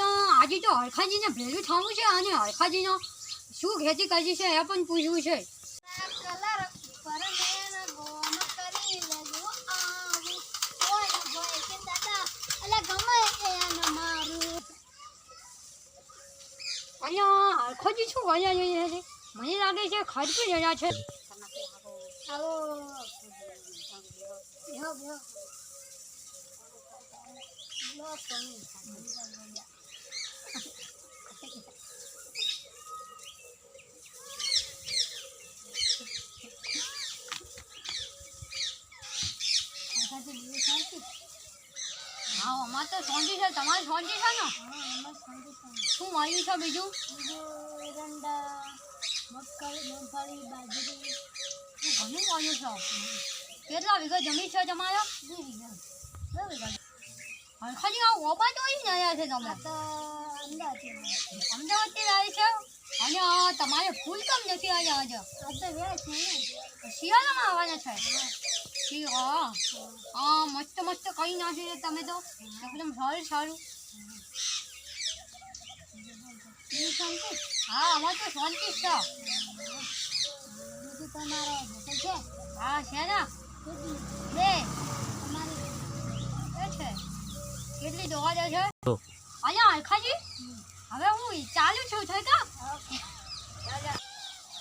આજે તો હરખાજીને ભેલું થવું છે અને હરખાજીનો શું ખેતી કરી છે એ પણ પૂછવું છે અહીંયા હરખાજી શું કર્યા મને લાગે છે ખર્ચી રહ્યા છે? હા અમારે તો સોંજી છે. તમારે સોંજી છે ને. શું મળ્યું છે બીજું? બીજું એરંડા મગફળી મગફળી બાજરી. ઘણું મળ્યું છે? કેટલા વીઘા જમીન છે તમારે? બે વીઘા. બે વીઘા. હરખાજી આ ઓબા અહીં આવ્યા છે તમે તો અમદાવાદથી આવી છો? અને તમારે ફૂલ કમ નથી આવ્યા ને શિયાળામાં આવવાના છે? ઠીક હા મસ્ત મસ્ત કઈ નાખ્યું છે તમે તો. એકદમ સારું સારું હા, અમારે તો શાંતિ જ છે. હા, છે ને? બે. તમારી છે. કેટલી દોવા દે છે. અહીંયા હરખાજી હવે હું ચાલુ છું થઈ તો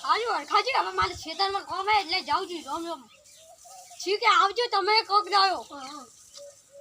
હાલો હરખાજી હવે મારે ખેતરમાં કોમે એટલે જાઉં છું જમ રોમ ઠીક આવજો તમે કોક જાઓ હા.